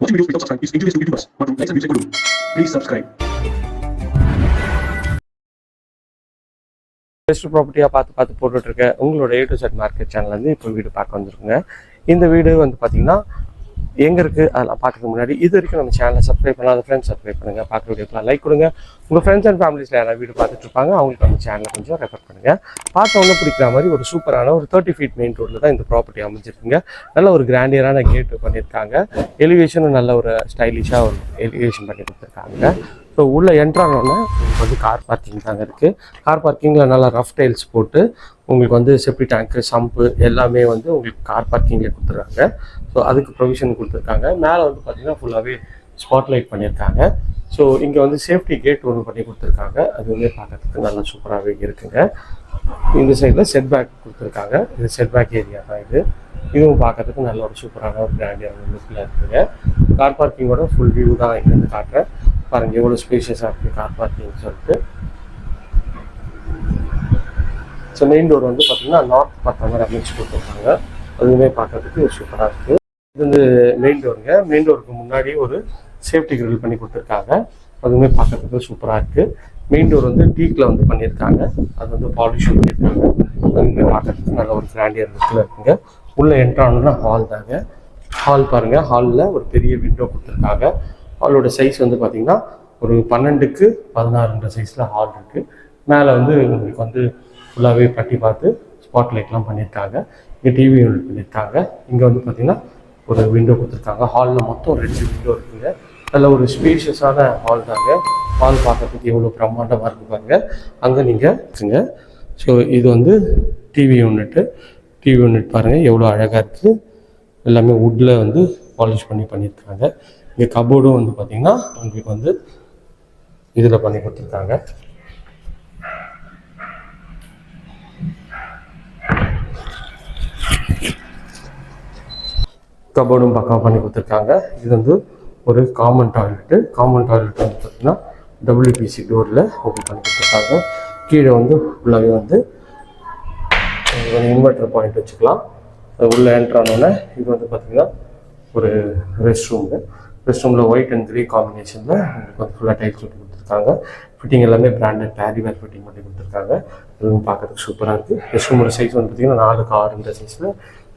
Watching videos without subscribe. Is injurious to YouTubers மற்றும் likes and வியூஸை கொடுக்கும் please subscribe best ப்ராப்பர்ட்டியாக பார்த்து பார்த்து போட்டுட்ருக்க உங்களோட ஏ டு செட் மார்க்கெட் சேனல்லேருந்து இப்போ வீடு பார்க்க வந்திருக்குங்க. இந்த வீடு வந்து பார்த்தீங்கன்னா எங்கே இருக்குது அதெல்லாம் பார்க்கறதுக்கு முன்னாடி இது வரைக்கும் நம்ம சேனலை சப்ஸ்கிரைப் பண்ணாத ஃப்ரெண்ட்ஸ் சப்ஸ்கிரைப் பண்ணுங்கள் பார்க்குற வீடியோக்கெலாம் லைக் கொடுங்க. உங்கள் ஃப்ரெண்ட்ஸ் அண்ட் ஃபேமிலிஸில் யாராவது வீடு பார்த்துட்டு இருப்பாங்க அவங்களுக்கு நம்ம சேனலை கொஞ்சம் ரெஃபர் பண்ணுங்கள் பார்த்தவொன்னே பிடிக்கிற மாதிரி ஒரு சூப்பரான ஒரு தேர்ட்டி ஃபீட் மெயின் ரோட்டில் தான் இந்த ப்ராப்பர்ட்டி அமைஞ்சிருக்குங்க. நல்ல ஒரு கிராண்டியரான கேட்டு பண்ணியிருக்காங்க. எலிவேஷனும் நல்ல ஒரு ஸ்டைலிஷாக ஒரு எலிவேஷன் பண்ணி கொடுத்துருக்காங்க. ஸோ உள்ளே என்ட்ரானோடனே உங்களுக்கு வந்து கார் பார்க்கிங் தாங்க இருக்குது கார் பார்க்கிங்கில் நல்லா ரஃப் டைல்ஸ் போட்டு உங்களுக்கு வந்து செப்டி டேங்க்கு சம்பு எல்லாமே வந்து உங்களுக்கு கார் பார்க்கிங்கில் கொடுத்துருக்காங்க ஸோ அதுக்கு ப்ரொவிஷன் கொடுத்துருக்காங்க. மேலே வந்து பார்த்திங்கன்னா ஃபுல்லாகவே ஸ்பாட்லைட் பண்ணியிருக்காங்க. ஸோ இங்கே வந்து சேஃப்டி கேட் ஒன்று பண்ணி கொடுத்துருக்காங்க. அது வந்து பார்க்கறதுக்கு நல்லா சூப்பராகவே இருக்குங்க. இந்த சைடில் செட் பேக் கொடுத்துருக்காங்க. இது செட் பேக் ஏரியா தான் இது. இதுவும் பார்க்கறதுக்கு நல்ல ஒரு சூப்பரான ஒரு பிராண்டியான லுக்கில் இருக்குங்க. கார் பார்க்கிங்கோட ஃபுல் வியூ தான் இங்கேருந்து காட்டுறேன். பாருங்கள் எவ்வளோ ஸ்பேஷியஸாக இருக்குது கார் பார்க்கிங் சொல்லிட்டு. ஸோ மெயின் டோர் வந்து பார்த்தீங்கன்னா நார்த் பார்த்த மாதிரி அமைச்சு கொடுத்துருக்காங்க. அதுவுமே பார்க்கறதுக்கு சூப்பராக இருக்குது இது வந்து மெயின் டோருங்க மெயின் டோருக்கு முன்னாடி ஒரு சேஃப்டி கிரில் பண்ணி கொடுத்துருக்காங்க. அதுவுமே பார்க்கறதுக்கு சூப்பராக இருக்குது மெயின் டோர் வந்து டீக்கில் வந்து பண்ணியிருக்காங்க. அது வந்து பாலிஷ் பண்ணியிருக்காங்க. அதுவுமே பார்க்கறதுக்கு நல்ல ஒரு கிராண்டியர் லுக்கில் இருக்குங்க. உள்ளே என்ட்ரானா ஹால் தாங்க. ஹால் பாருங்கள் ஹாலில் ஒரு பெரிய விண்டோ கொடுத்துருக்காங்க. ஹாலோட சைஸ் வந்து பார்த்தீங்கன்னா ஒரு பன்னெண்டுக்கு பதினாறுன்ற சைஸில் ஹால் இருக்குது மேலே வந்து உங்களுக்கு வந்து ஃபுல்லாகவே பட்டி பார்த்து ஸ்பாட் லைட்லாம் பண்ணியிருக்காங்க இங்கே டிவி யூனிட் பண்ணியிருக்காங்க இங்கே வந்து பார்த்தீங்கன்னா ஒரு விண்டோ கொடுத்துருக்காங்க. ஹாலில் மொத்தம் ரெண்டு விண்டோ இருக்குங்க. நல்ல ஒரு ஸ்பேஷியஸான ஹால் தாங்க. ஹால் பார்க்குறதுக்கு எவ்வளோ பிரம்மாண்டமாக இருக்கு பாருங்க. அங்கே நீங்கள் இருக்குங்க ஸோ இது வந்து டிவி யூனிட்டு டிவி யூனிட் பாருங்கள் எவ்வளோ அழகாக இருக்குது எல்லாமே வுட்டில் வந்து பாலிஷ் பண்ணி பண்ணியிருக்காங்க இங்கே கபோர்டும் வந்து பார்த்திங்கன்னா உங்களுக்கு வந்து இதில் பண்ணி கொடுத்துருக்காங்க. கபோர்டும் பக்காவாக பண்ணி கொடுத்துருக்காங்க. இது வந்து ஒரு காமன் டாய்லெட்டு காமன் டாய்லெட் வந்து பார்த்தீங்கன்னா டபிள்யூபிசி டோரில் ஓப்பன் பண்ணி கொடுத்துருக்காங்க. கீழே வந்து ஃபுல்லாகவே வந்து இன்வெர்டர் பாயிண்ட் வச்சுக்கலாம். உள்ளே என்ட்ரு ஆனோடனே இது வந்து பார்த்தீங்கன்னா ஒரு ரெஸ்ட் ரூமு ரெஸ்ட் ரூமில் ஒயிட் அண்ட் க்ரே காம்பினேஷனில் உங்களுக்கு வந்து ஃபுல்லாக டைல்ஸ் ஒட்டி கொடுத்துருக்காங்க. ஃபிட்டிங் எல்லாமே பிராண்டட் பேரிவேர் ஃபிட்டிங் பண்ணி கொடுத்துருக்காங்க. அதுவும் பார்க்கறதுக்கு சூப்பராக இருக்குது ரெஸ்ட் ரூமோட சைஸ் வந்து பார்த்தீங்கன்னா நாலுக்கு ஆறுன்ற சைஸில்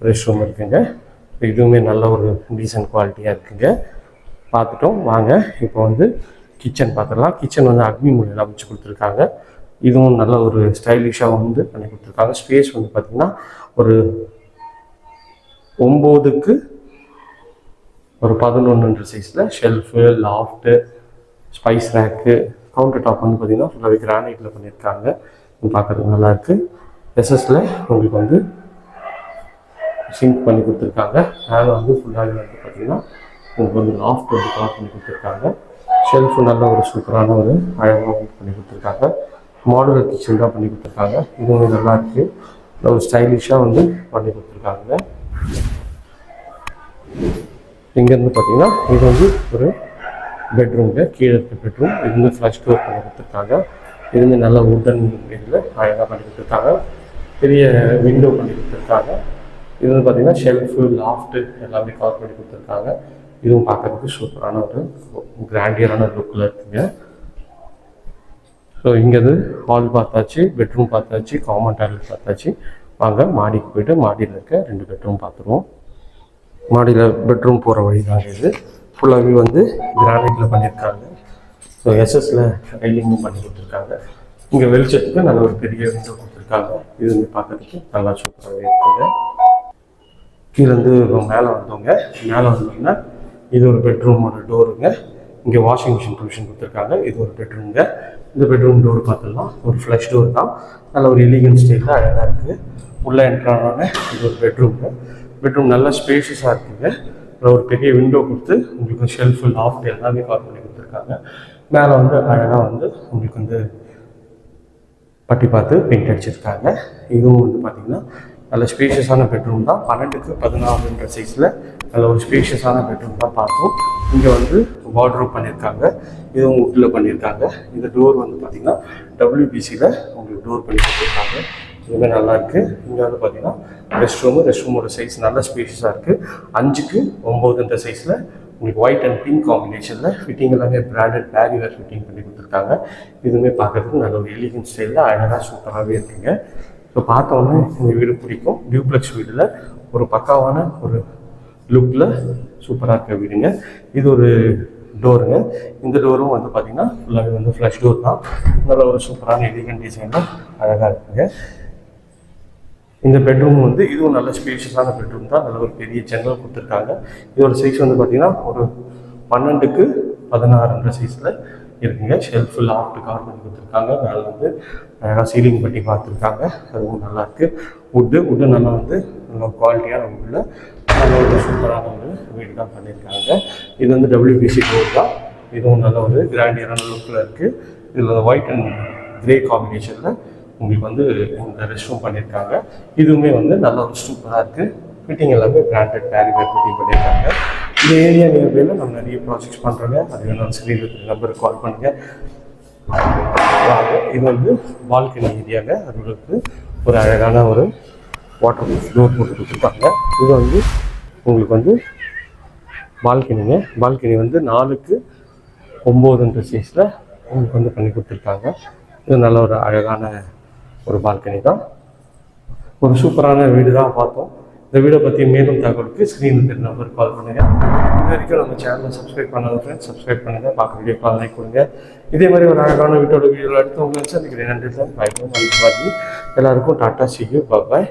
ரெஸ்ட் ரூம் இருக்குங்க. இதுவுமே நல்ல ஒரு டீசன்ட் குவாலிட்டியாக இருக்குங்க. பார்த்துட்டோம் வாங்க. இப்போ வந்து கிச்சன் பார்த்துடலாம். கிச்சன் வந்து அக்னி மூலையில் அமைச்சு கொடுத்துருக்காங்க. இதுவும் நல்ல ஒரு ஸ்டைலிஷாக வந்து பண்ணி கொடுத்துருக்காங்க. ஸ்பேஸ் வந்து பார்த்திங்கன்னா ஒரு ஒம்போதுக்கு ஒரு பதினொன்று சைஸில் shelf loft spice rack counter top வந்து பார்த்திங்கன்னா ஃபுல்லாகவே கிரானைட்டில் பண்ணியிருக்காங்க பார்க்குறதுக்கு நல்லாயிருக்கு எஸ்எஸில் உங்களுக்கு வந்து சிங்க் பண்ணி கொடுத்துருக்காங்க. மேலே வந்து ஃபுல்லாகவே வந்து பார்த்திங்கன்னா உங்களுக்கு வந்து லாஃப்ட் வந்து கவர் பண்ணி கொடுத்துருக்காங்க. ஷெல்ஃபு நல்ல ஒரு சூப்பரான ஒரு அழகாக பண்ணி கொடுத்துருக்காங்க. மாடுலர் கிச்சன் தான் பண்ணி கொடுத்துருக்காங்க. இதுவும் நல்லா இருக்குது ஒரு ஸ்டைலிஷாக வந்து பண்ணி கொடுத்துருக்காங்க. இங்கேருந்து பார்த்தீங்கன்னா இது வந்து ஒரு பெட்ரூம்ங்க கீழே இருக்க பெட்ரூம் இது வந்து ஃப்ளஷ் டோர் பண்ணி கொடுத்துருக்காங்க இது வந்து நல்ல உட்டன் இதில் அழகாக பண்ணி கொடுத்துருக்காங்க பெரிய விண்டோ பண்ணி கொடுத்துருக்காங்க இது வந்து பார்த்தீங்கன்னா ஷெல்ஃபு லாஃப்ட்டு எல்லாமே கவர் பண்ணி கொடுத்துருக்காங்க. இதுவும் பார்க்கறதுக்கு சூப்பரான ஒரு கிராண்டியரான லுக்கில் இருக்குங்க. ஸோ இங்கேருந்து ஹால் பார்த்தாச்சு பெட்ரூம் பார்த்தாச்சு காமன் டாய்லெட் பார்த்தாச்சு. வாங்க மாடிக்கு போயிட்டு மாடியில் இருக்க ரெண்டு பெட்ரூம் பார்த்துருவோம். மாடியில் பெட்ரூம் போகிற வழி தாங்க இது. ஃபுல்லாகவே வந்து கிரானைட்டில் பண்ணியிருக்காங்க ஸோ எஸ்எஸில் ரைலிங்கும் பண்ணி கொடுத்துருக்காங்க. இங்கே வெளிச்சத்துக்கு நல்ல ஒரு பெரிய விண்டோ கொடுத்துருக்காங்க. இது வந்து பார்க்கறதுக்கு நல்லா சூப்பராகவே இருக்குங்க. கீழேருந்து மேலே வந்தவங்க மேலே வந்தோம்னா இது ஒரு பெட்ரூமோட டோருங்க இங்கே வாஷிங் மிஷின் ப்ரொவிஷன் கொடுத்துருக்காங்க. இது ஒரு பெட்ரூம்ங்க இந்த பெட்ரூம் டோர் பார்த்துடலாம். ஒரு ஃப்ளஷ் டோர் தான். நல்ல ஒரு எலிகன் ஸ்டைலில் அழகாக இருக்குது உள்ளே என்ட்ரான இது ஒரு பெட்ரூம்ங்க பெட்ரூம் நல்லா ஸ்பேஷியஸாக இருக்குங்க. அதில் ஒரு பெரிய விண்டோ கொடுத்து உங்களுக்கு ஷெல்ஃபு லாஃப்ட் எல்லாமே கவர் பண்ணி கொடுத்துருக்காங்க. மேலே வந்து அழகாக வந்து உங்களுக்கு வந்து பட்டி பார்த்து பெயிண்ட் அடிச்சிருக்காங்க. இதுவும் வந்து பார்த்திங்கன்னா நல்ல ஸ்பேஷியஸான பெட்ரூம் தான். பன்னெண்டுக்கு பதினாறுன்ற சைஸில் நல்ல ஒரு ஸ்பேஷியஸான பெட்ரூம் தான் பார்த்தோம் இங்கே வந்து வார்ட்ரோப் பண்ணியிருக்காங்க இதுவும் உட்டில் பண்ணியிருக்காங்க இந்த டோர் வந்து பார்த்திங்கன்னா டபிள்யூபிசியில் உங்களுக்கு டோர் பண்ணி கொடுத்துருக்காங்க. இதுவுமே நல்லா இருக்கு. இங்கே வந்து பார்த்தீங்கன்னா ரெஸ்ட் ரூமு ரெஸ்ட் ரூமோட சைஸ் நல்ல ஸ்பேஷியஸாக இருக்குது அஞ்சுக்கு ஒம்போதுன்ற சைஸில் உங்களுக்கு ஒயிட் அண்ட் பிங்க் காம்பினேஷனில் ஃபிட்டிங் எல்லாமே பிராண்டட் பேரிவேர் ஃபிட்டிங் பண்ணி கொடுத்துருக்காங்க. இதுவுமே பார்க்கறதுக்கு நல்ல ஒரு எலிகன் ஸ்டைலில் அழகாக சூப்பராகவே இருக்குங்க. ஸோ பார்த்தோன்னே இந்த வீடு பிடிக்கும். டியூப்ளெக்ஸ் வீடில் ஒரு பக்காவான ஒரு லுக்கில் சூப்பராக இருக்க வீடுங்க. இது ஒரு டோருங்க இந்த டோரும் வந்து பார்த்தீங்கன்னா ஃபுல்லாகவே வந்து ஃப்ளஷ் டோர் தான். நல்ல ஒரு சூப்பரான எலிகன் டிசைனில் அழகாக இருக்குங்க. இந்த பெட்ரூம் வந்து இதுவும் நல்ல ஸ்பேஷியஸான பெட்ரூம் தான். நல்ல ஒரு பெரிய ஜன்னல் கொடுத்துருக்காங்க. இதோட சைஸ் வந்து பார்த்தீங்கன்னா ஒரு பன்னெண்டுக்கு பதினாறுன்ற சைஸில் இருக்குங்க. ஷெல்ஃபு லாஃப்ட் கவர் பண்ணி கொடுத்துருக்காங்க. மேலே வந்து அழகாக சீலிங் பண்ணி பார்த்துருக்காங்க. அதுவும் நல்லாயிருக்கு உட்டு உட்டு நல்லா வந்து நல்ல குவாலிட்டியான வுட்டில் நல்ல ஒரு சூப்பரான ஒரு வீடு தான் பண்ணியிருக்காங்க. இது வந்து டபிள்யூபிசி டோர் தான். இதுவும் நல்ல ஒரு கிராண்டியரான லுக்கில் இருக்குது இதில் ஒயிட் அண்ட் கிரே காம்பினேஷனில் உங்களுக்கு வந்து இந்த ரெஸ்ட் ரூம் பண்ணியிருக்காங்க. இதுவுமே வந்து நல்ல ஒரு சூப்பராக இருக்குது ஃபிட்டிங் எல்லாமே பிராண்டட் பேரிவேர் ஃபிட்டிங் பண்ணியிருக்காங்க. இந்த ஏரியா நியர்பைல நம்ம நிறைய ப்ராஜெக்ட்ஸ் பண்ணுறோங்க அது வேணாலும் ஸ்க்ரீன் இருக்கிற நம்பருக்கு கால் பண்ணுங்கள் இது வந்து பால்கனி ஏரியாவில் அதுங்களுக்கு ஒரு அழகான ஒரு வாட்டர் ப்ரூஃப் டோர் போட்டு கொடுத்துருக்காங்க. இது வந்து உங்களுக்கு வந்து பால்கனிங்க பால்கனி வந்து நாலுக்கு ஒம்போதுன்ற சைஸில் உங்களுக்கு வந்து பண்ணி கொடுத்துருக்காங்க. இது நல்ல ஒரு அழகான ஒரு பால்கனி தான் ஒரு சூப்பரான வீடு தான் பார்த்தோம் இந்த வீடை பற்றி மேலும் தகவலுக்கு ஸ்க்ரீனில் தெரிய நம்பர் கால் பண்ணுங்கள் இது வரைக்கும் நம்ம சேனலை சப்ஸ்கிரைப் பண்ணாத ஃப்ரெண்ட்ஸ் சப்ஸ்கிரைப் பண்ணுங்கள் பார்க்க வீடியோ கால் லைக் கொடுங்க இதே மாதிரி ஒரு அழகான வீட்டோட வீடியோவில் அடுத்து உங்களை சந்திக்கிறேன் நன்றி தான் பாய் எல்லாருக்கும் டாட்டா சி யூ பாய்